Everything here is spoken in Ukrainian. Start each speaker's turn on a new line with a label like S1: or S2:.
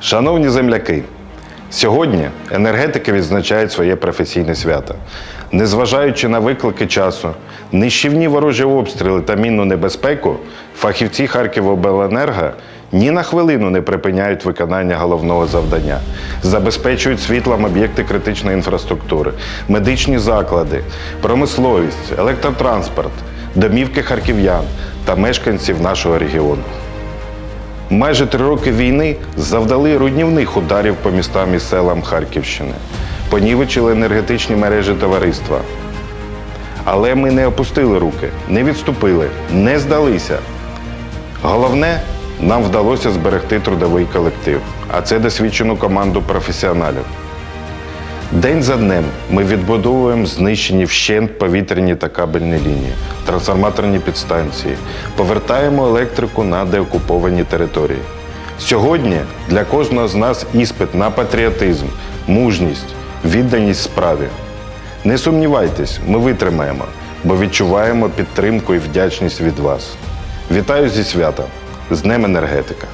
S1: Шановні земляки, сьогодні енергетики відзначають своє професійне свято. Незважаючи на виклики часу, нищівні ворожі обстріли та мінну небезпеку, фахівці Харківобленерго ні на хвилину не припиняють виконання головного завдання, забезпечують світлом об'єкти критичної інфраструктури, медичні заклади, промисловість, електротранспорт, домівки харків'ян та мешканців нашого регіону. Майже три роки війни завдали руйнівних ударів по містам і селам Харківщини, понівечили енергетичні мережі товариства. Але ми не опустили руки, не відступили, не здалися. Головне, нам вдалося зберегти трудовий колектив, а це досвідчену команду професіоналів. День за днем ми відбудовуємо знищені вщент повітряні та кабельні лінії, трансформаторні підстанції, повертаємо електрику на деокуповані території. Сьогодні для кожного з нас іспит на патріотизм, мужність, відданість справі. Не сумнівайтесь, ми витримаємо, бо відчуваємо підтримку і вдячність від вас. Вітаю зі святом, з Днем енергетика!